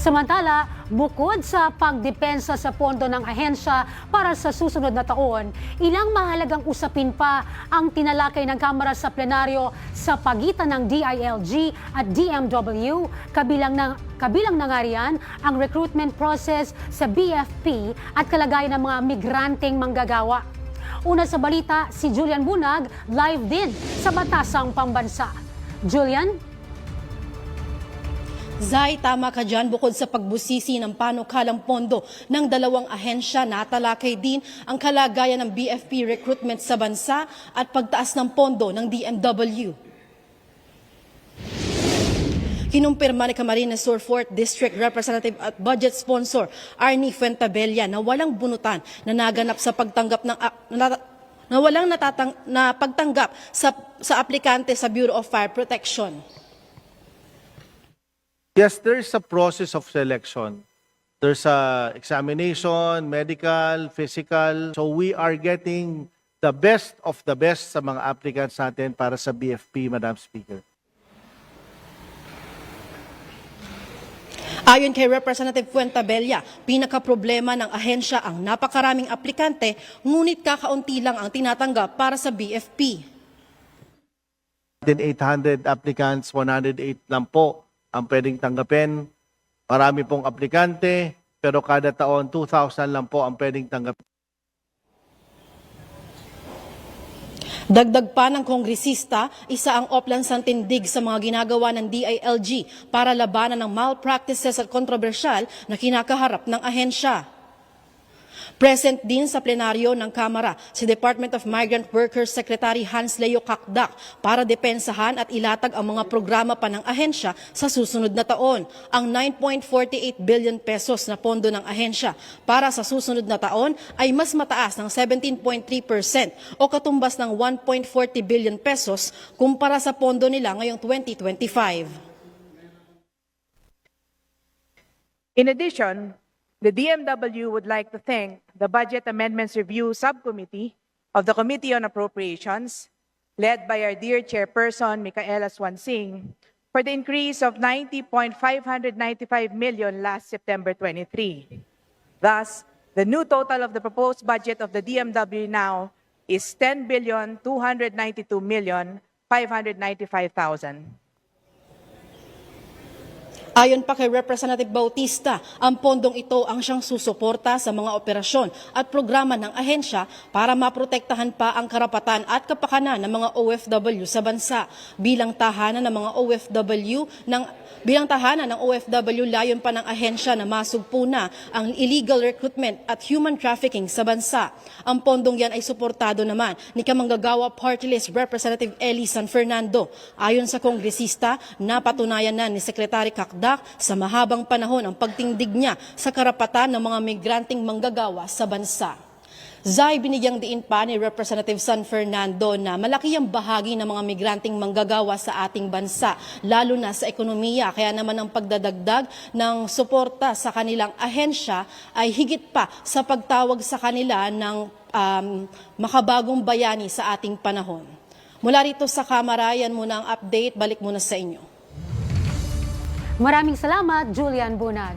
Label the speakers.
Speaker 1: Samantala, bukod sa pagdepensa sa pondo ng ahensya para sa susunod na taon, ilang mahalagang usapin pa ang tinalakay ng Kamara sa plenaryo sa pagitan ng DILG at DMW, kabilang ng kabilang na nga riyan ang recruitment process sa BFP at kalagayan ng mga migranteng manggagawa. Una sa balita, si Julian Bunag live din sa Batasang Pambansa. Julian?
Speaker 2: Zay, tama ka dyan. Bukod sa pagbusisi ng panukalang pondo ng dalawang ahensya, natalakay din ang kalagayan ng BFP recruitment sa bansa at pagtaas ng pondo ng DMW. Kinumpirma ni Camarines Sur 4th District Representative at Budget Sponsor Arnie Fuentabella na walang bunutan na naganap sa pagtanggap ng a- na, na walang natatang, na pagtanggap sa, sa aplikante sa Bureau of Fire Protection.
Speaker 3: Yes, there is a process of selection. There's a examination, medical, physical. So we are getting the best of the best sa mga applicants natin para sa BFP, Madam Speaker.
Speaker 2: Ayon kay Representative Fuentabella, pinaka-problema ng ahensya ang napakaraming aplikante, ngunit kakaunti lang ang tinatanggap para sa BFP.
Speaker 3: 800 applicants, 108 lang po ang pwedeng tanggapin. Marami pong aplikante, pero kada taon 2,000 lang po ang pwedeng tanggapin.
Speaker 2: Dagdag pa ng kongresista, isa ang oplansan tindig sa mga ginagawa ng DILG para labanan ng malpractices at kontrobersyal na kinakaharap ng ahensya. Present din sa plenaryo ng Kamara si Department of Migrant Workers Secretary Hans Leo Kakdak para depensahan at ilatag ang mga programa pa ng ahensya sa susunod na taon. Ang 9.48 billion pesos na pondo ng ahensya para sa susunod na taon ay mas mataas ng 17.3% o katumbas ng 1.40 billion pesos kumpara sa pondo nila ngayong 2025.
Speaker 4: In addition, the DMW would like to thank the Budget Amendments Review Subcommittee of the Committee on Appropriations, led by our dear chairperson, Micaela Swansing, for the increase of 90.595 million last September 23. Thus, the new total of the proposed budget of the DMW now is 10 billion 292 million 595,000.
Speaker 2: Ayon pa kay Representative Bautista, ang pondong ito ang siyang susuporta sa mga operasyon at programa ng ahensya para maprotektahan pa ang karapatan at kapakanan ng mga OFW sa bansa. Bilang tahanan ng mga OFW ng bilang tahanan ng OFW layon pa ng ahensya na masugpo na ang illegal recruitment at human trafficking sa bansa. Ang pondong yan ay suportado naman ni Kamanggagawa Party List Representative Eli San Fernando. Ayon sa kongresista, napatunayan na ni Secretary Kakdak sa mahabang panahon ang pagtindig niya sa karapatan ng mga migranteng manggagawa sa bansa. Zay, binigyang diin pa ni Representative San Fernando na malaki ang bahagi ng mga migranteng manggagawa sa ating bansa, lalo na sa ekonomiya. Kaya naman ang pagdadagdag ng suporta sa kanilang ahensya ay higit pa sa pagtawag sa kanila ng um, makabagong bayani sa ating panahon. Mula rito sa Kamara, yan muna ang update. Balik muna sa inyo.
Speaker 1: Maraming salamat, Julian Bunag.